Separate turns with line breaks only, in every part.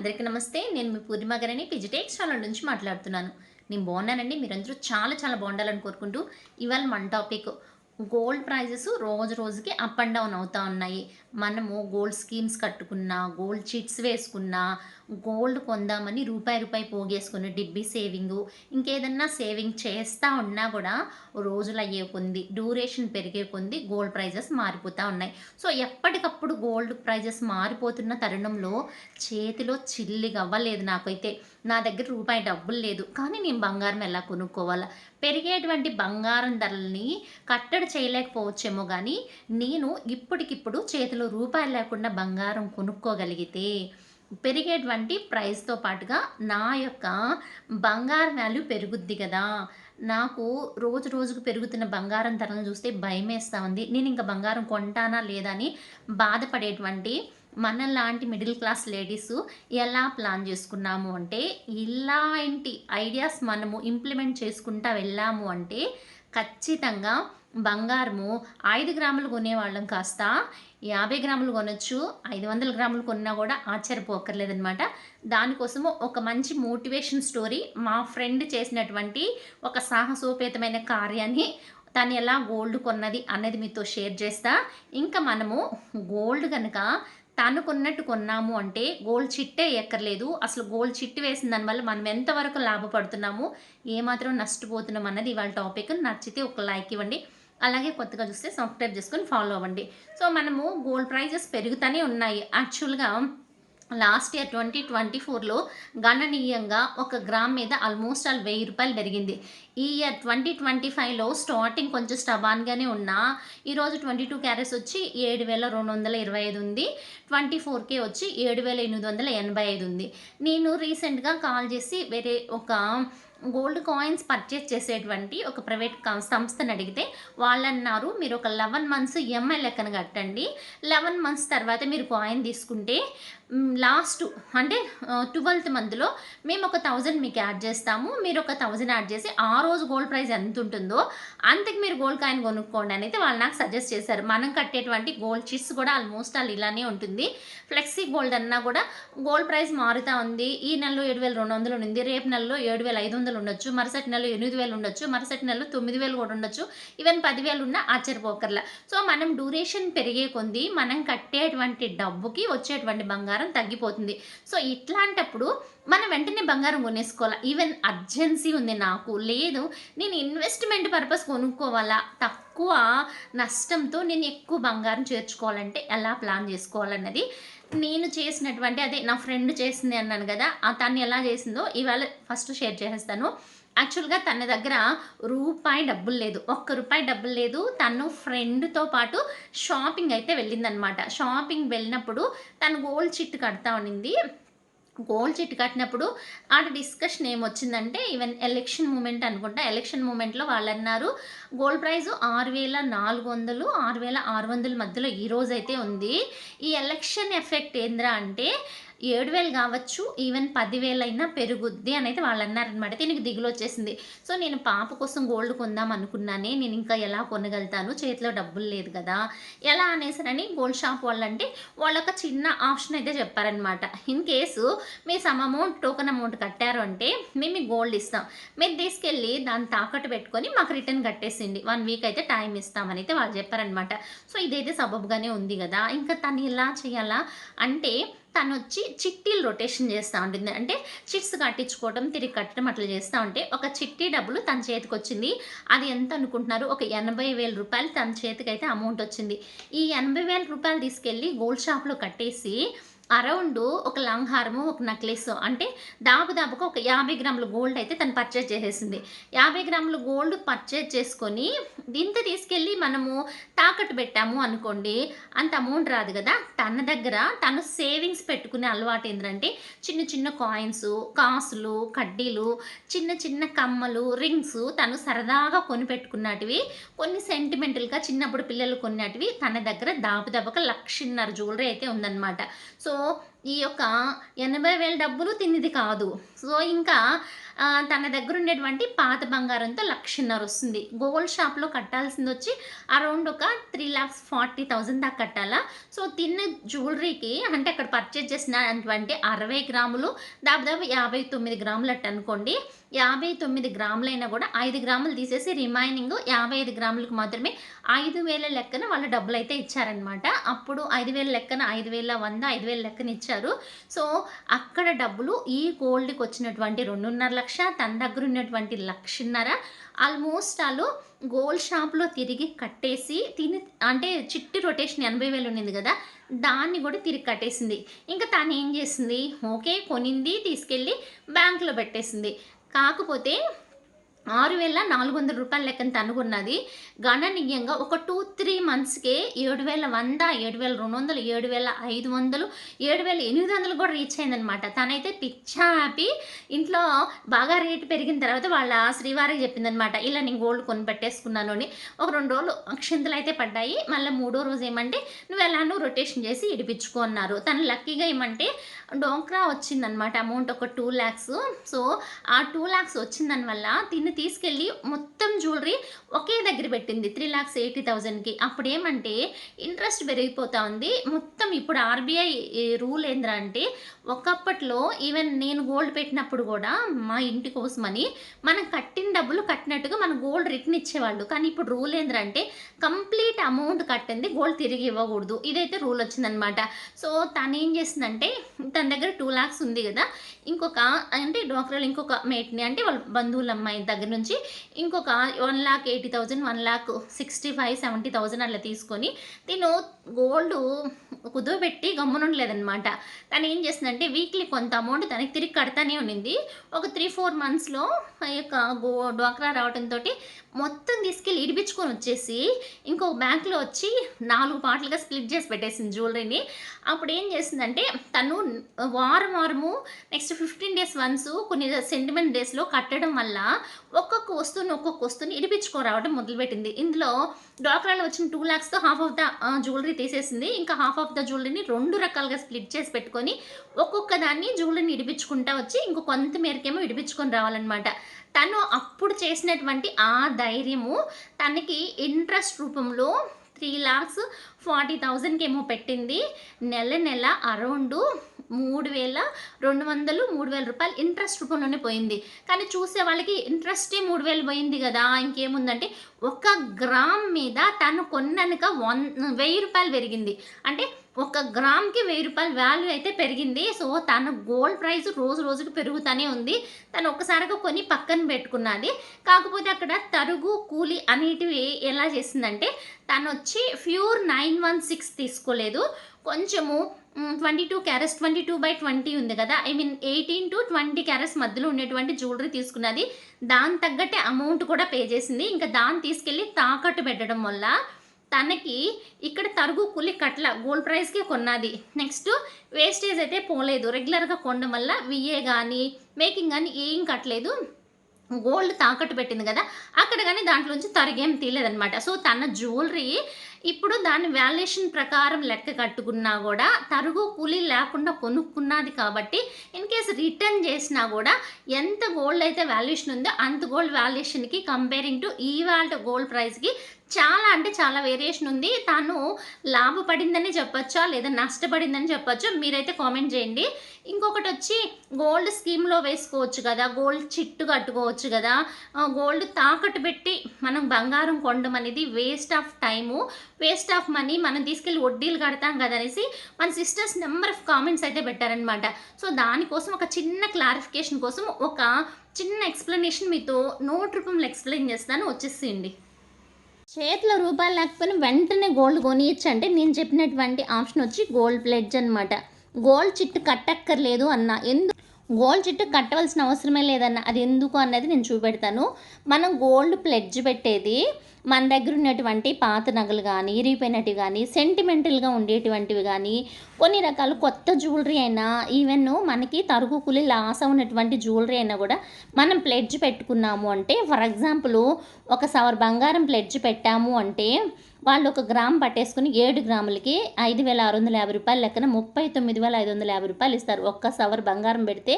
అందరికీ నమస్తే. నేను మీ పూర్ణిమ గారని ఛానల్ నుంచి మాట్లాడుతున్నాను. నేను బాగున్నానండి. మీరందరూ చాలా చాలా బాగుండాలని కోరుకుంటూ ఇవాళ మన టాపిక్ గోల్డ్ ప్రైజెస్ రోజు రోజుకి అప్ అండ్ డౌన్ అవుతూ ఉన్నాయి. మనము గోల్డ్ స్కీమ్స్ కట్టుకున్నా గోల్డ్ చిట్స్ వేసుకున్నా గోల్డ్ కొందామని రూపాయి రూపాయి పోగేసుకుని డిబ్బీ సేవింగ్ ఇంకేదన్నా సేవింగ్ చేస్తూ ఉన్నా కూడా రోజులు అయ్యే కొంది డ్యూరేషన్ పెరిగే కొంది గోల్డ్ ప్రైజెస్ మారిపోతూ ఉన్నాయి. సో ఎప్పటికప్పుడు గోల్డ్ ప్రైజెస్ మారిపోతున్న తరుణంలో చేతిలో చిల్లిగా అవ్వలేదు నాకైతే. నా దగ్గర రూపాయి డబ్బులు లేదు కానీ నేను బంగారం ఎలా కొనుక్కోవాలా? పెరిగేటువంటి బంగారం ధరల్ని కట్టడి చేయలేకపోవచ్చేమో కానీ నేను ఇప్పటికిప్పుడు చేతిలో రూపాయలు లేకుండా బంగారం కొనుక్కోగలిగితే పెరిగేటువంటి ప్రైస్తో పాటుగా నా యొక్క బంగారం వాల్యూ పెరుగుద్ది కదా. నాకు రోజు రోజుకు పెరుగుతున్న బంగారం ధరలను చూస్తే భయం వేస్తూ ఉంది. నేను ఇంకా బంగారం కొంటానా లేదా అని బాధపడేటువంటి మనలాంటి మిడిల్ క్లాస్ లేడీస్ ఎలా ప్లాన్ చేసుకున్నాము అంటే ఇలాంటి ఐడియాస్ మనము ఇంప్లిమెంట్ చేసుకుంటా వెళ్ళాము అంటే ఖచ్చితంగా బంగారము ఐదు గ్రాములు కొనేవాళ్ళం కాస్త. యాభై గ్రాములు కొనొచ్చు ఐదు వందల గ్రాములు కొన్నా కూడా ఆశ్చర్యపోకర్లేదనమాట దానికోసము ఒక మంచి మోటివేషన్ స్టోరీ మా ఫ్రెండ్ చేసినటువంటి ఒక సాహసోపేతమైన కార్యాన్ని తను ఎలా గోల్డ్ కొన్నది అనేది మీతో షేర్ చేస్తా. ఇంకా మనము గోల్డ్ కనుక తను కొన్నట్టు కొన్నాము అంటే గోల్డ్ చిట్టే ఎక్కర్లేదు. అసలు గోల్డ్ చిట్టు వేసిన దానివల్ల మనం ఎంతవరకు లాభపడుతున్నాము ఏమాత్రం నష్టపోతున్నాం అన్నది ఇవాళ టాపిక్. నచ్చితే ఒక లైక్ ఇవ్వండి. అలాగే కొత్తగా చూస్తే సబ్స్క్రైబ్ చేసుకొని ఫాలో అవ్వండి. సో మనము గోల్డ్ ప్రైజెస్ పెరుగుతూనే ఉన్నాయి. యాక్చువల్గా లాస్ట్ ఇయర్ ట్వంటీ ట్వంటీ ఫోర్లో గణనీయంగా ఒక గ్రామ్ మీద ఆల్మోస్ట్ ఆల్ వెయ్యి రూపాయలు పెరిగింది. ఈ ఇయర్ ట్వంటీ ట్వంటీ ఫైవ్లో స్టార్టింగ్ కొంచెం స్టబాన్గానే ఉన్నా. ఈరోజు ట్వంటీ టూ క్యారెట్స్ వచ్చి ఏడు వేల రెండు వందల ఇరవై ఐదు ఉంది. ట్వంటీ ఫోర్కే వచ్చి ఏడు వేల ఎనిమిది వందల ఎనభై ఐదు ఉంది. నేను రీసెంట్గా కాల్ చేసి వేరే ఒక గోల్డ్ కాయిన్స్ పర్చేస్ చేసేటువంటి ఒక ప్రైవేట్ సంస్థను అడిగితే వాళ్ళు అన్నారు మీరు ఒక లెవెన్ మంత్స్ ఈఎంఐ లెక్కన కట్టండి. లెవెన్ మంత్స్ తర్వాత మీరు కాయిన్ తీసుకుంటే లాస్ట్ అంటే ట్వెల్త్ మంత్లో మేము ఒక థౌజండ్ మీకు యాడ్ చేస్తాము. మీరు ఒక థౌజండ్ యాడ్ చేసి ఆరు రోజు గోల్డ్ ప్రైస్ ఎంత ఉంటుందో అంతకు మీరు గోల్డ్ కాయిన్ కొనుక్కోండి అని అయితే వాళ్ళు నాకు సజెస్ట్ చేశారు. మనం కట్టేటువంటి గోల్డ్ చిట్స్ కూడా ఆల్మోస్ట్ ఆల్ ఇలానే ఉంటుంది. ఫ్లెక్సీ గోల్డ్ అన్నా కూడా గోల్డ్ ప్రైస్ మారుతూ ఉంది. ఈ నెలలో ఏడు వేల రెండు వందలు ఉంది రేపు నెలలో ఏడు వేల ఐదు వందలు ఉండొచ్చు. మరుసటి నెలలో ఎనిమిది వేలు ఉండొచ్చు. మరుసటి నెలలో తొమ్మిది వేలు కూడా ఉండొచ్చు. ఈవెన్ పదివేలు ఉన్న ఆశ్చర్యపోకర్లా సో మనం డ్యూరేషన్ పెరిగే కొంది మనం కట్టేటువంటి డబ్బుకి వచ్చేటువంటి బంగారం తగ్గిపోతుంది. సో ఇట్లాంటప్పుడు మనం వెంటనే బంగారం కొనేసుకోవాలా? ఈవెన్ అర్జెన్సీ ఉంది నాకు. లేదు నేను ఇన్వెస్ట్మెంట్ పర్పస్ కొనుక్కోవాలా? తక్కువ నష్టంతో నేను ఎక్కువ బంగారం చేర్చుకోవాలంటే ఎలా ప్లాన్ చేసుకోవాలన్నది నేను చేసినటువంటి అదే నా ఫ్రెండ్ చేసింది అన్నాను కదా ఆ తను ఎలా చేసిందో ఇవాళ ఫస్ట్ షేర్ చేసేస్తాను. యాక్చువల్గా తన దగ్గర రూపాయి డబ్బులు లేదు. ఒక్క రూపాయి డబ్బులు లేదు. తను ఫ్రెండ్తో పాటు షాపింగ్ అయితే వెళ్ళిందనమాట. షాపింగ్ వెళ్ళినప్పుడు తను గోల్డ్ చిట్ కడతా ఉన్నింది గోల్డ్ చిట్ కట్టినప్పుడు ఆడ డిస్కషన్ ఏమొచ్చిందంటే ఈవెన్ ఎలక్షన్ మూమెంట్ అనుకుంటా ఎలక్షన్ మూమెంట్లో వాళ్ళు అన్నారు గోల్డ్ ప్రైజ్ ఆరు వేల నాలుగు వందలు ఆరు వేల ఆరు వందల మధ్యలో ఈరోజైతే అయితే ఉంది. ఈ ఎలక్షన్ ఎఫెక్ట్ ఏంద్రా అంటే ఏడు వేలు కావచ్చు ఈవెన్ పదివేలు అయినా పెరుగుద్ది అని అయితే వాళ్ళు అన్నారనమాట దీనికి దిగులు వచ్చేసింది. సో నేను పాప కోసం గోల్డ్ కొందాం అనుకున్నానే నేను ఇంకా ఎలా కొనగలుగుతాను చేతిలో డబ్బులు లేదు కదా ఎలా అనేసారని గోల్డ్ షాప్ వాళ్ళంటే వాళ్ళొక చిన్న ఆప్షన్ అయితే చెప్పారనమాట ఇన్ కేసు మీ సమ్ అమౌంట్ టోకెన్ అమౌంట్ కట్టారు అంటే మేము మీకు గోల్డ్ ఇస్తాం. మీరు తీసుకెళ్ళి దాన్ని తాకట్టు పెట్టుకొని మాకు రిటర్న్ కట్టేసింది. వన్ వీక్ అయితే టైం ఇస్తామని అయితే వాళ్ళు చెప్పారనమాట సో ఇదైతే సబబ్గానే ఉంది కదా. ఇంకా తను ఎలా చేయాలా అంటే తను వచ్చి చిట్టీలు రొటేషన్ చేస్తూ ఉంటుంది అంటే చిట్స్ కట్టించుకోవడం తిరిగి కట్టడం అట్లా చేస్తూ ఉంటే ఒక చిట్టి డబ్బులు తన చేతికి వచ్చింది అది ఎంత అనుకుంటున్నారు? ఒక ఎనభై వేల రూపాయలు తన చేతికి అయితే అమౌంట్ వచ్చింది. ఈ ఎనభై వేల రూపాయలు తీసుకెళ్ళి గోల్డ్ షాప్లో కట్టేసి అరౌండ్ ఒక లాంగ్ హారము ఒక నెక్లెస్ అంటే దాపు దాపుగా ఒక యాభై గ్రాముల గోల్డ్ అయితే తను పర్చేజ్ చేసేసింది. యాభై గ్రాముల గోల్డ్ పర్చేజ్ చేసుకొని ఇంత తీసుకెళ్ళి మనము తాకట్టు పెట్టాము అనుకోండి అంత అమౌంట్ రాదు కదా. తన దగ్గర తను సేవింగ్స్ పెట్టుకునే అలవాటు ఏంటంటే చిన్న చిన్న కాయిన్స్ కాసులు కడ్డీలు చిన్న చిన్న కమ్మలు రింగ్స్ తను సరదాగా కొనిపెట్టుకున్నటివి కొన్ని సెంటిమెంటల్గా చిన్నప్పుడు పిల్లలు కొన్నటివి తన దగ్గర దాపు దాపుగా లక్షన్నర జ్యువెలరీ అయితే ఉందన్నమాట. సో video ఈ యొక్క ఎనభై వేల డబ్బులు తిన్నది కాదు. సో ఇంకా తన దగ్గర ఉండేటువంటి పాత బంగారంతో లక్షన్నర వస్తుంది. గోల్డ్ షాప్లో కట్టాల్సింది వచ్చి అరౌండ్ ఒక త్రీ ల్యాక్స్ ఫార్టీ థౌజండ్ దాకా కట్టాలా? సో తిన్న జ్యువెలరీకి అంటే అక్కడ పర్చేజ్ చేసినటువంటి అరవై గ్రాములు దాదాపు యాభై తొమ్మిది గ్రాములు అట్టు అనుకోండి. యాభై తొమ్మిది గ్రాములైనా కూడా ఐదు గ్రాములు తీసేసి రిమైనింగ్ యాభై ఐదు గ్రాములకు మాత్రమే ఐదు వేల లెక్కన వాళ్ళ డబ్బులు అయితే ఇచ్చారనమాట అప్పుడు ఐదు వేల లెక్కన ఐదు వేల వంద ఐదు వేల లెక్కన ఇచ్చారు. సో అక్కడ డబ్బులు ఈ గోల్డ్కి వచ్చినటువంటి రెండున్నర లక్ష తన దగ్గర ఉన్నటువంటి లక్షన్నర ఆల్మోస్ట్ వాళ్ళు గోల్డ్ షాప్లో తిరిగి కట్టేసి తిని అంటే చిట్టి రొటేషన్ ఎనభై వేలు ఉన్నింది కదా దాన్ని కూడా తిరిగి కట్టేసింది. ఇంకా తను ఏం చేసింది? ఓకే కొనింది తీసుకెళ్ళి బ్యాంకులో పెట్టేసింది. కాకపోతే ఆరు వేల నాలుగు వందల రూపాయల లెక్కన తనుగున్నది. గణనీయంగా ఒక టూ త్రీ మంత్స్కే ఏడు వేల వంద ఏడు వేల రెండు వందలు ఏడు వేల ఐదు వందలు ఏడు వేల ఎనిమిది వందలు కూడా రీచ్ అయిందనమాట తనైతే పిచ్చా హ్యాపీ. ఇంట్లో బాగా రేటు పెరిగిన తర్వాత వాళ్ళ శ్రీవారికి చెప్పిందనమాట ఇలా నేను గోల్డ్ కొని పెట్టేసుకున్నాను అని. ఒక రెండు రోజులు అక్షింతలు అయితే పడ్డాయి. మళ్ళీ మూడో రోజు ఏమంటే నువ్వు ఎలానో రొటేషన్ చేసి ఇడిపించుకో అన్నారు. తను లక్కీగా ఏమంటే డోక్రా వచ్చిందనమాట అమౌంట్ ఒక టూ ల్యాక్స్ సో ఆ టూ ల్యాక్స్ వచ్చిందని వల్ల తిని తీసుకెళ్ళి మొత్తం జ్యువెలరీ ఒకే దగ్గర పెట్టింది. త్రీ ల్యాక్స్ ఎయిటీ థౌజండ్కి అప్పుడు ఏమంటే ఇంట్రెస్ట్ పెరిగిపోతా ఉంది. మొత్తం ఇప్పుడు ఆర్బీఐ రూల్ ఏంద్రా అంటే ఒకప్పట్లో ఈవెన్ నేను గోల్డ్ పెట్టినప్పుడు కూడా మా ఇంటి కోసమని మనం కట్టిన డబ్బులు కట్టినట్టుగా మన గోల్డ్ రిటర్న్ ఇచ్చేవాళ్ళు. కానీ ఇప్పుడు రూల్ ఏంద్రంటే కంప్లీట్ అమౌంట్ కట్టింది గోల్డ్ తిరిగి ఇవ్వకూడదు. ఇదైతే రూల్ వచ్చిందనమాట. సో తను ఏం చేసిందంటే తన దగ్గర టూ ల్యాక్స్ ఉంది కదా. ఇంకొక అంటే డోక్రాలు ఇంకొక మేట్ని అంటే వాళ్ళ బంధువుల అమ్మాయి దగ్గర నుంచి ఇంకొక one lakh eighty thousand one lakh sixty five seventy thousand అట్లా తీసుకొని తిను గోల్డ్ కుదువబెట్టి గమ్మునుండలేదనమాట తను ఏం చేసిందంటే వీక్లీ కొంత అమౌంట్ తనకి తిరిగి కడతానే ఉన్నింది ఒక త్రీ ఫోర్ మంత్స్లో ఆ యొక్క గో డ్వాక్రా రావడంతో మొత్తం తీసుకెళ్ళి ఇడిపించుకొని వచ్చేసి ఇంకో బ్యాంక్లో వచ్చి నాలుగు పాటలుగా స్ప్లిట్ చేసి పెట్టేసింది జ్యువెలరీని అప్పుడు ఏం చేసిందంటే తను వారం వారము నెక్స్ట్ ఫిఫ్టీన్ డేస్ వన్స్ కొన్ని సెంటిమెంట్ డేస్లో కట్టడం వల్ల ఒక్కొక్క వస్తువుని ఒక్కొక్క వస్తువుని ఇడిపించుకోరావడం మొదలుపెట్టింది. ఇందులో డ్వాక్రాలో వచ్చిన టూ ల్యాక్స్తో హాఫ్ ఆఫ్ ద జ్యువెలరీ తీసేసింది. ఇంకా హాఫ్ ఆఫ్ ద జ్యువెలరీని రెండు రకాలుగా స్ప్లిట్ చేసి పెట్టుకొని ఒక్కొక్క దాన్ని జ్యువెలరీని ఇడిపించుకుంటా వచ్చి ఇంకో కొంత మేరకేమో ఇడిపించుకొని రావాలన్నమాట. తను అప్పుడు చేసినటువంటి ఆ ధైర్యము తనకి ఇంట్రెస్ట్ రూపంలో త్రీ లాక్స్ ఫార్టీ థౌజండ్కి ఏమో పెట్టింది. నెల నెల అరౌండ్ మూడు వేల రెండు వందలు మూడు వేల రూపాయలు ఇంట్రెస్ట్ రూపంలోనే పోయింది. కానీ చూసే వాళ్ళకి ఇంట్రెస్టే మూడు వేలు పోయింది కదా. ఇంకేముందంటే ఒక గ్రామ్ మీద తను కొన్నాక వన్ వెయ్యి రూపాయలు పెరిగింది. అంటే ఒక గ్రామ్కి వెయ్యి రూపాయలు వాల్యూ అయితే పెరిగింది. సో తన గోల్డ్ ప్రైస్ రోజు రోజుకి పెరుగుతూనే ఉంది. తను ఒక్కసారిగా కొని పక్కన పెట్టుకున్నది. కాకపోతే అక్కడ తరుగు కూలి అనేటివి ఎలా చేసిందంటే తను వచ్చి ప్యూర్ నైన్ వన్ సిక్స్ తీసుకోలేదు. కొంచెము twenty two carats twenty two by twenty ఉంది కదా. I mean eighteen to twenty carats మధ్యలో ఉండేటువంటి జ్యువెలరీ తీసుకున్నది. దాని తగ్గట్టే అమౌంట్ కూడా పే చేసింది. ఇంకా దాన్ని తీసుకెళ్ళి తాకట్టు పెట్టడం వల్ల తనకి ఇక్కడ తరుగు కూలి కట్ల గోల్డ్ ప్రైస్కే కొన్నది. నెక్స్ట్ వేస్టేజ్ అయితే పోలేదు. రెగ్యులర్గా కొనడం వల్ల విఏ కానీ మేకింగ్ కానీ ఏం కట్టలేదు. గోల్డ్ తాకట్టు పెట్టింది కదా అక్కడ కానీ దాంట్లోంచి తరిగేం తీయలేదనమాట సో తన జ్యువెలరీ ఇప్పుడు దాని వాల్యుయేషన్ ప్రకారం లెక్క కట్టుకున్నా కూడా తరుగు కూలీ లేకుండా కొనుక్కున్నది కాబట్టి ఇన్ కేస్ రిటర్న్ చేసినా కూడా ఎంత గోల్డ్ అయితే వాల్యుయేషన్ ఉందో అంత గోల్డ్ వాల్యుయేషన్కి కంపేరింగ్ టు ఈ వాళ్ళ గోల్డ్ ప్రైస్కి చాలా అంటే చాలా వేరియేషన్ ఉంది. తను లాభపడిందని చెప్పొచ్చా లేదా నష్టపడిందని చెప్పొచ్చు? మీరైతే కామెంట్ చేయండి. ఇంకొకటి వచ్చి గోల్డ్ స్కీమ్లో వేసుకోవచ్చు కదా గోల్డ్ చిట్టు కట్టుకోవచ్చు కదా. గోల్డ్ తాకట్టు పెట్టి మనం బంగారం కొనడం అనేది waste of time waste of money మనం తీసుకెళ్ళి వడ్డీలు కడతాం కదనేసి మన సిస్టర్స్ నెంబర్ ఆఫ్ కామెంట్స్ అయితే పెట్టారనమాట సో దానికోసం ఒక చిన్న క్లారిఫికేషన్ కోసం ఒక చిన్న ఎక్స్ప్లెనేషన్ మీతో నోట్ రూపంలో ఎక్స్ప్లెయిన్ చేస్తాను. వచ్చేసేయండి. చేతిలో రూపాయలు లేకపోయినా వెంటనే గోల్డ్ కొనియచ్చు అంటే నేను చెప్పినటువంటి ఆప్షన్ వచ్చి గోల్డ్ ప్లెడ్జ్ అనమాట గోల్డ్ చిట్టు కట్టక్కర్లేదు అన్న. ఎందుకు గోల్డ్ చిట్టు కట్టవలసిన అవసరమే లేదన్న అది ఎందుకు అన్నది నేను చూపెడతాను. మనం గోల్డ్ ప్లెడ్జ్ పెట్టేది మన దగ్గర ఉన్నటువంటి పాత నగలు కానీ ఇరిగిపోయినవి కానీ సెంటిమెంటల్గా ఉండేటువంటివి కానీ కొన్ని రకాల కొత్త జ్యువెలరీ అయినా ఈవెన్ మనకి తరుగు కూలి లాస్ ఉన్నటువంటి జ్యువెలరీ అయినా కూడా మనం ప్లెడ్జ్ పెట్టుకున్నాము అంటే ఫర్ ఎగ్జాంపుల్ ఒక సవర్ బంగారం ప్లెడ్జ్ పెట్టాము అంటే వాళ్ళు ఒక గ్రామ్ పట్టేసుకుని ఏడు గ్రాములకి ఐదు వేల ఆరు వందల యాభై రూపాయలు లెక్కన ముప్పై తొమ్మిది వేల ఐదు వందల యాభై రూపాయలు ఇస్తారు. ఒక్క సవర్ బంగారం పెడితే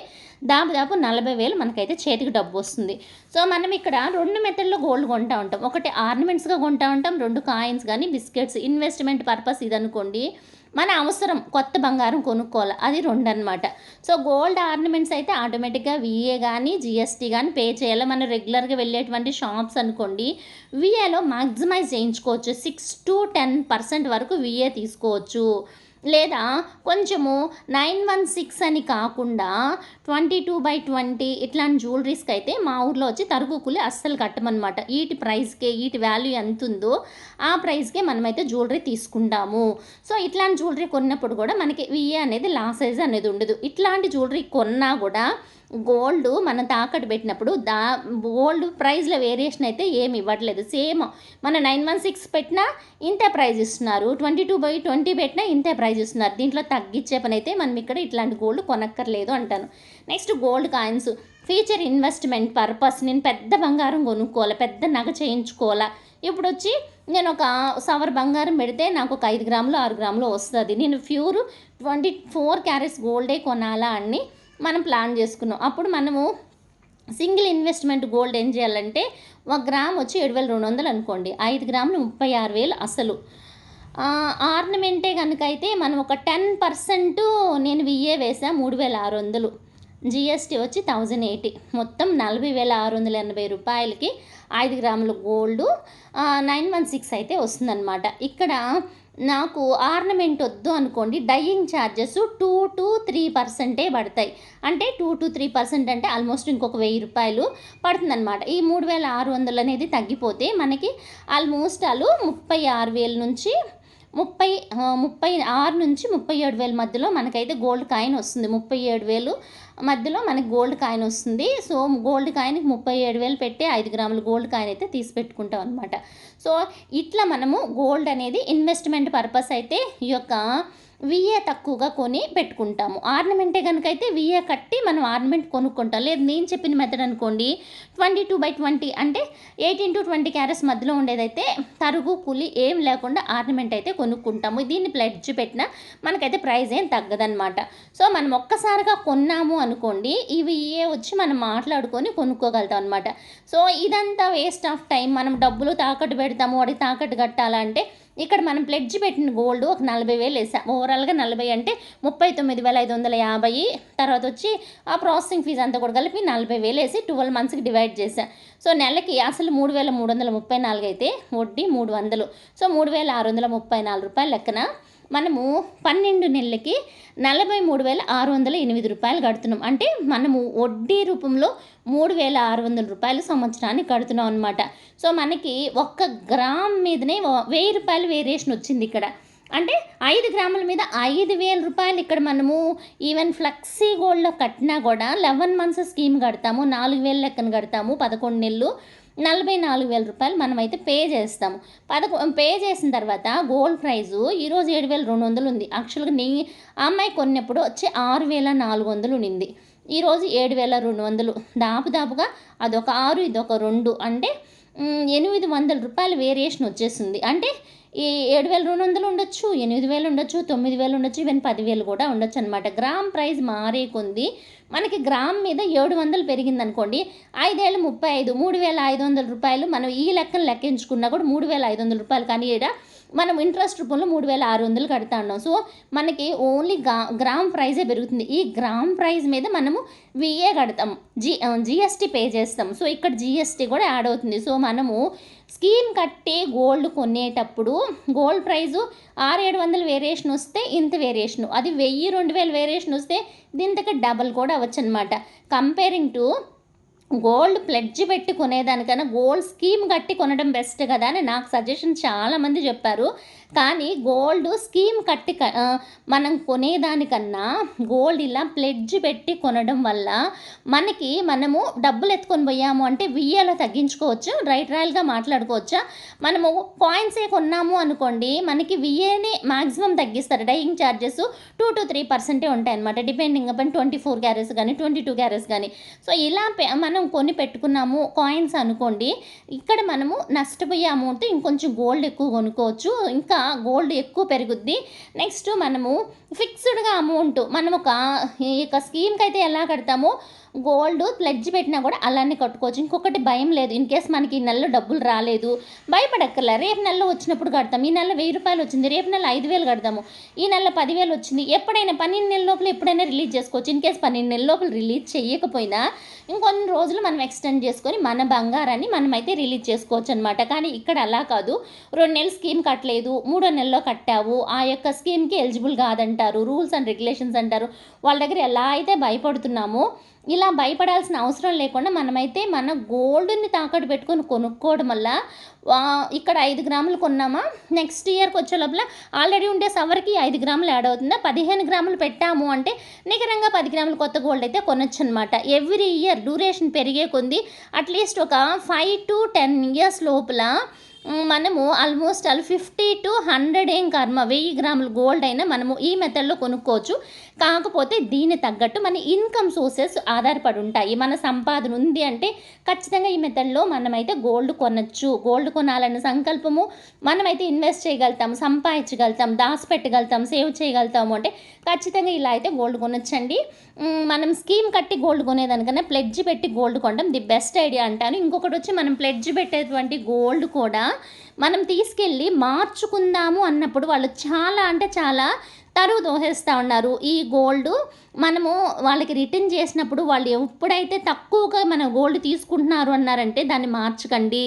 దాదాపు నలభై వేలు మనకైతే చేతికి డబ్బు వస్తుంది. సో మనం ఇక్కడ రెండు మెథడ్లో గోల్డ్ కొంటా ఉంటాం. ఒకటి ఆర్నమెంట్స్గా కొంటా ఉంటాం రెండు కాయిన్స్ కానీ బిస్కెట్స్. ఇన్వెస్ట్మెంట్ పర్పస్ ఇది అనుకోండి మన అవసరం కొత్త బంగారం కొనుక్కోవాలి. అది రెండు అనమాట సో గోల్డ్ ఆర్నమెంట్స్ అయితే ఆటోమేటిక్గా విఏ కానీ జిఎస్టీ కానీ పే చేయాలి. మనం రెగ్యులర్గా వెళ్ళేటువంటి షాప్స్ అనుకోండి విఏలో మ్యాక్సిమైజ్ చేయించుకోవచ్చు. సిక్స్ టు టెన్ పర్సెంట్ వరకు విఏ తీసుకోవచ్చు. లేదా కొంచెము నైన్ వన్ సిక్స్ అని కాకుండా ట్వంటీ టూ బై ట్వంటీ ఇట్లాంటి జ్యువెలరీస్కి అయితే మా ఊర్లో వచ్చి తరుగుకులి అస్సలు కట్టమన్నమాట. ఈటి ప్రైస్కే ఈటి వాల్యూ ఎంత ఉందో ఆ ప్రైస్కే మనమైతే జ్యువెలరీ తీసుకుంటాము. సో ఇట్లాంటి జ్యువెలరీ కొన్నప్పుడు కూడా మనకి విఏ అనేది లాసైజ్ అనేది ఉండదు. ఇట్లాంటి జ్యువెలరీ కొన్నా కూడా గోల్డ్ మనం తాకట్టు పెట్టినప్పుడు దా గోల్డ్ ప్రైస్లో వేరియేషన్ అయితే ఏమి ఇవ్వట్లేదు. సేమ్ మన నైన్ వన్ సిక్స్ పెట్టినా ఇంతే ప్రైజ్ ఇస్తున్నారు. ట్వంటీ టూ బై ట్వంటీ పెట్టినా ఇంతే ప్రైజ్ ఇస్తున్నారు. దీంట్లో తగ్గించే పని అయితే మనం ఇక్కడ ఇట్లాంటి గోల్డ్ కొనక్కర్లేదు అంటాను. Next gold coins. Future investment purpose. నేను పెద్ద బంగారం కొనుక్కోవాలి? పెద్ద నగ చేయించుకోవాలా? ఇప్పుడు వచ్చి నేను ఒక సవర్ బంగారం పెడితే నాకు ఒక ఐదు గ్రాములు ఆరు గ్రాములు వస్తుంది. నేను ప్యూర్ ట్వంటీ ఫోర్ క్యారెట్స్ గోల్డే కొనాలా అని మనం ప్లాన్ చేసుకున్నాం. అప్పుడు మనము సింగిల్ ఇన్వెస్ట్మెంట్ గోల్డ్ ఏం చేయాలంటే ఒక గ్రామ్ వచ్చి ఏడు వేల రెండు వందలు అనుకోండి. ఐదు గ్రాములు ముప్పై ఆరు వేలు అసలు. ఆర్నమెంటే కనుక అయితే మనం ఒక టెన్ పర్సెంట్ నేను విఏ వేసా మూడు వేల ఆరు వందలు. జిఎస్టీ వచ్చి థౌజండ్ ఎయిటీ. మొత్తం నలభై వేల ఆరు వందల ఎనభై రూపాయలకి ఐదు గ్రాముల గోల్డ్ నైన్ వన్ సిక్స్ అయితే వస్తుందన్నమాట. ఇక్కడ నాకు ఆర్నమెంట్ వద్దు అనుకోండి dyeing charges two to three పర్సెంటే పడతాయి. అంటే టూ టు త్రీ పర్సెంట్ అంటే ఆల్మోస్ట్ ఇంకొక వెయ్యి రూపాయలు పడుతుందన్నమాట. ఈ మూడు వేల ఆరు వందలు అనేది తగ్గిపోతే మనకి ఆల్మోస్ట్ అలు ముప్పై ఆరు వేల నుంచి ముప్పై ముప్పై ఆరు నుంచి ముప్పై ఏడు వేల మధ్యలో మనకైతే గోల్డ్ కాయిన్ వస్తుంది. ముప్పై ఏడు వేలు మధ్యలో మనకి గోల్డ్ కాయిన్ వస్తుంది. సో గోల్డ్ కాయిన్కి ముప్పై ఏడు వేలు పెట్టి ఐదు గ్రాముల గోల్డ్ కాయిన్ అయితే తీసి పెట్టుకుంటాం అనమాట సో ఇట్లా మనము గోల్డ్ అనేది ఇన్వెస్ట్మెంట్ పర్పస్ అయితే ఈ యొక్క విఏ తక్కువగా కొని పెట్టుకుంటాము. ఆర్నమెంటే కనుక అయితే విఏ కట్టి మనం ఆర్నమెంట్ కొనుక్కుంటాం. లేదు నేను చెప్పిన మెథడ్ అనుకోండి ట్వంటీ టూ బై ట్వంటీ అంటే ఎయిటీన్ టు ట్వంటీ క్యారెట్స్ మధ్యలో ఉండేదైతే తరుగు కూలి ఏం లేకుండా ఆర్నమెంట్ అయితే కొనుక్కుంటాము. దీన్ని ప్లెడ్జ్ పెట్టినా మనకైతే ప్రైస్ ఏం తగ్గదనమాట సో మనం ఒక్కసారిగా కొన్నాము అనుకోండి ఇవి ఏ వచ్చి మనం మాట్లాడుకొని కొనుక్కోగలుగుతాం అనమాట సో ఇదంతా వేస్ట్ ఆఫ్ టైం మనం డబ్బులు తాకట్టు పెడతాము వాడికి తాకట్టు కట్టాలంటే ఇక్కడ మనం ప్లెడ్జ్ పెట్టిన గోల్డ్ ఒక నలభై వేలు వేసాం. ఓవరాల్గా నలభై అంటే ముప్పై తొమ్మిది వేల ఐదు వందల యాభై. తర్వాత వచ్చి ఆ ప్రాసెసింగ్ ఫీజు అంతా కూడా కలిపి నలభై వేలు వేసి ట్వెల్వ్ మంత్స్కి డివైడ్ చేశాను సో నెలకి అసలు మూడు వేల మూడు వందల ముప్పై నాలుగు అయితే వడ్డీ మూడు వందలు. సో మూడు వేల ఆరు వందల ముప్పై నాలుగు రూపాయల లెక్కన మనము పన్నెండు నెలలకి నలభై మూడు వేల ఆరు వందల ఎనిమిది రూపాయలు కడుతున్నాం. అంటే మనము వడ్డీ రూపంలో మూడు వేల ఆరు వందల రూపాయలు సంవత్సరానికి కడుతున్నాం అనమాట సో మనకి ఒక్క గ్రామ్ మీదనే వెయ్యి రూపాయలు వేరియేషన్ వచ్చింది ఇక్కడ. అంటే ఐదు గ్రాముల మీద ఐదు వేల రూపాయలు ఇక్కడ మనము ఈవెన్ ఫ్లెక్సీ గోల్డ్లో కట్టినా కూడా లెవెన్ మంత్స్ స్కీమ్ కడతాము. నాలుగు వేల లెక్కన కడతాము. పదకొండు నెలలు నలభై నాలుగు వేల రూపాయలు మనమైతే పే చేస్తాము. పదకొ పే చేసిన తర్వాత గోల్డ్ ప్రైజు ఈరోజు ఏడు వేల రెండు వందలు ఉంది. యాక్చువల్గా నీ ఆ అమ్మాయి కొన్నప్పుడు వచ్చి ఆరు వేల నాలుగు వందలు ఉండింది. ఈరోజు ఏడు వేల రెండు వందలు. దాపుదాపుగా అదొక ఆరు ఇదొక రెండు అంటే ఎనిమిది వందల రూపాయల వేరియేషన్ వచ్చేసింది. అంటే ఈ ఏడు వేల రెండు వందలు ఉండొచ్చు ఎనిమిది వేలు ఉండొచ్చు తొమ్మిది వేలు ఉండొచ్చు ఈవెన్ పదివేలు కూడా ఉండొచ్చు అనమాట గ్రామ్ ప్రైస్ మారే కొంది మనకి గ్రామ్ మీద ఏడు వందలు పెరిగింది అనుకోండి ఐదేళ్ళు ముప్పై ఐదు మూడు వేల ఐదు వందల రూపాయలు మనం ఈ లెక్కను లెక్కించుకున్నా కూడా మూడు వేల ఐదు వందల రూపాయలు కానీ ఈడ మనం ఇంట్రెస్ట్ రూపంలో మూడు వేల ఆరు వందలు కడతా ఉన్నాం. సో మనకి ఓన్లీ గా గ్రామ్ ప్రైజే పెరుగుతుంది. ఈ గ్రామ్ ప్రైజ్ మీద మనము విఏ కడతాం. జి జిఎస్టీ పే చేస్తాం. సో ఇక్కడ జిఎస్టీ కూడా యాడ్ అవుతుంది. సో మనము స్కీమ్ కట్టి గోల్డ్ కొనేటప్పుడు గోల్డ్ ప్రైజు ఆరు ఏడు వందలు వేరియేషన్ వస్తే ఇంత వేరియేషన్ అది వెయ్యి రెండు వేలు వేరియేషన్ వస్తే దీంతకి డబల్ కూడా అవ్వచ్చు అనమాట కంపేరింగ్ టు గోల్డ్ ప్లెడ్జ్ పెట్టి కొనేదానికన్నా గోల్డ్ స్కీమ్ కట్టి కొనడం బెస్ట్ కదా అని నాకు సజెషన్ చాలామంది చెప్పారు. కానీ గోల్డ్ స్కీమ్ కట్టి క మనం కొనేదానికన్నా గోల్డ్ ఇలా ప్లెడ్జ్ పెట్టి కొనడం వల్ల మనకి మనము డబ్బులు ఎత్తుకొని పోయాము అంటే విఏలో తగ్గించుకోవచ్చు. రైట్ రాయల్‌గా మాట్లాడుకోవచ్చా? మనము కాయిన్సే కొన్నాము అనుకోండి మనకి విఏనే మాక్సిమం తగ్గిస్తారు. డైయింగ్ చార్జెస్ 2-3% ఉంటాయన్నమాట. డిపెండింగ్ అపాన్ 24 క్యారెట్స్ గానీ, 22 క్యారెట్స్ కానీ సో, ఇలా పె మనం కొని పెట్టుకున్నాము కాయిన్స్ అనుకోండి. ఇక్కడ మనము నష్టపోయే అమౌంట్ ఇంకొంచెం గోల్డ్ ఎక్కువ కొనుక్కోవచ్చు. ఇంకా గోల్డ్ ఎక్కువ పెరుగుద్ది. నెక్స్ట్ మనము ఫిక్స్‌డ్‌గా అమౌంట్ మనం ఒక ఈ యొక్క స్కీమ్‌కైతే ఎలా కడతామో గోల్డ్ ప్లెడ్జ్ పెట్టినా కూడా అలానే కట్టుకోవచ్చు. ఇంకొకటి భయం లేదు. ఇన్ కేస్ మనకి ఈ నెలలో డబ్బులు రాలేదు. భయపడక్కర్లే. రేపు నెలలో వచ్చినప్పుడు కడతాం. ఈ నెల వెయ్యి రూపాయలు వచ్చింది. రేపు నెల ఐదు వేలు కడతాము ఈ నెల పదివేలు వచ్చింది. ఎప్పుడైనా 12 నెలల లోపల ఎప్పుడైనా రిలీజ్ చేసుకోవచ్చు. ఇన్ కేస్ 12 నెలల లోపల రిలీజ్ చేయకపోయినా ఇంకొన్ని రోజులు మనం ఎక్స్టెండ్ చేసుకొని మన బంగారాన్ని మనమైతే రిలీజ్ చేసుకోవచ్చు అనమాట కానీ ఇక్కడ అలా కాదు. రెండు నెలలు స్కీమ్ కట్టలేదు. మూడో నెలలో కట్టావు. ఆ యొక్క స్కీమ్‌కి ఎలిజిబుల్ కాదంటారు. రూల్స్ అండ్ రెగ్యులేషన్స్ అంటారు. వాళ్ళ దగ్గర ఎలా అయితే భయపడుతున్నామో ఇలా భయపడాల్సిన అవసరం లేకుండా మనమైతే మన గోల్డ్‌ని తాకట్టు పెట్టుకొని కొనుక్కోవడం వల్ల ఇక్కడ ఐదు గ్రాములు కొన్నామా నెక్స్ట్ ఇయర్‌కి వచ్చే లోపల ఆల్రెడీ ఉండే సవర్‌కి ఐదు గ్రాములు యాడ్ అవుతుందా? 15 గ్రాములు పెట్టాము అంటే నికరంగా పది గ్రాములు కొత్త గోల్డ్ అయితే కొనొచ్చనమాట. ఎవ్రీ ఇయర్ డ్యూరేషన్ పెరిగే కొంది అట్‌లీస్ట్ ఒక 5-10 ఇయర్స్ లోపల మనము ఆల్మోస్ట్ ఆల్ 50-100 ఏం కర్మ వెయ్యి గ్రాముల గోల్డ్ అయినా మనము ఈ మెథడ్‌లో కొనుక్కోవచ్చు. కాకపోతే దీనికి తగ్గట్టు మన ఇన్‌కమ్ సోర్సెస్ ఆధారపడి ఉంటాయి. మన సంపాదన ఉంది అంటే ఖచ్చితంగా ఈ మెథడ్‌లో మనమైతే గోల్డ్ కొనచ్చు గోల్డ్ కొనాలన్న సంకల్పము మనమైతే ఇన్వెస్ట్ చేయగలుగుతాం. సంపాదించగలుగుతాం. దాచిపెట్టగలుగుతాం. సేవ్ చేయగలుగుతాము అంటే ఖచ్చితంగా ఇలా అయితే గోల్డ్ కొనొచ్చండి. మనం స్కీమ్ కట్టి గోల్డ్ కొనేదానికన్నా ప్లెడ్జ్ పెట్టి గోల్డ్ కొనడం ది బెస్ట్ ఐడియా అంటాను. ఇంకొకటి వచ్చి మనం ప్లెడ్జ్ పెట్టేటువంటి గోల్డ్ కూడా మనం తీసుకెళ్ళి మార్చుకుందాము అన్నప్పుడు వాళ్ళు చాలా అంటే చాలా తరువు తోసేస్తా ఉన్నారు. ఈ గోల్డ్ మనము వాళ్ళకి రిటర్న్ చేసినప్పుడు వాళ్ళు ఎప్పుడైతే తక్కువగా మన గోల్డ్ తీసుకుంటున్నారు అన్నారంటే దాన్ని మార్చకండి.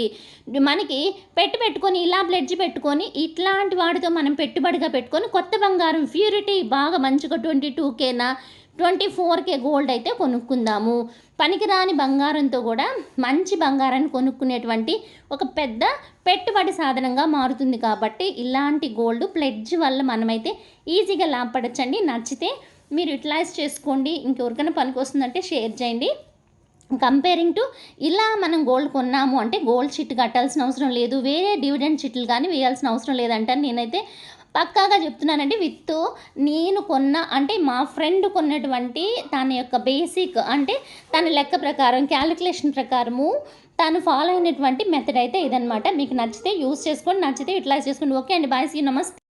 మనకి పెట్టి పెట్టుకొని ఇలా బ్లెడ్జ్ పెట్టుకొని ఇట్లాంటి వాటితో మనం పెట్టుబడిగా పెట్టుకొని కొత్త బంగారం ప్యూరిటీ బాగా మంచిగా 22,000నా 24,000 గోల్డ్ అయితే కొనుక్కుందాము. పనికిరాని బంగారంతో కూడా మంచి బంగారాన్ని కొనుక్కునేటువంటి ఒక పెద్ద పెట్టుబడి సాధనంగా మారుతుంది కాబట్టి ఇలాంటి గోల్డ్ ప్లెడ్జ్ వల్ల మనమైతే ఈజీగా లాభపడొచ్చండి. నచ్చితే మీరు యుటిలైజ్ చేసుకోండి. ఇంకెవరికైనా పనికి వస్తుందంటే షేర్ చేయండి. కంపేరింగ్ టు ఇలా మనం గోల్డ్ కొన్నాము అంటే గోల్డ్ చిట్ కట్టాల్సిన అవసరం లేదు. వేరే డివిడెండ్ చిట్లు కానీ వేయాల్సిన అవసరం లేదంటాను నేనైతే పక్కాగా చెప్తున్నానండి. విత్ నేను కొన్న అంటే మా ఫ్రెండ్ కొన్నటువంటి తన యొక్క బేసిక్ అంటే తన లెక్క ప్రకారం క్యాలిక్యులేషన్ ప్రకారము తను ఫాలో అయినటువంటి మెథడ్ అయితే ఇదనమాట. మీకు నచ్చితే యూజ్ చేసుకోండి. నచ్చితే యూటిలైజ్ చేసుకోండి. ఓకే అండి. బాయ్. సీ నమస్తే.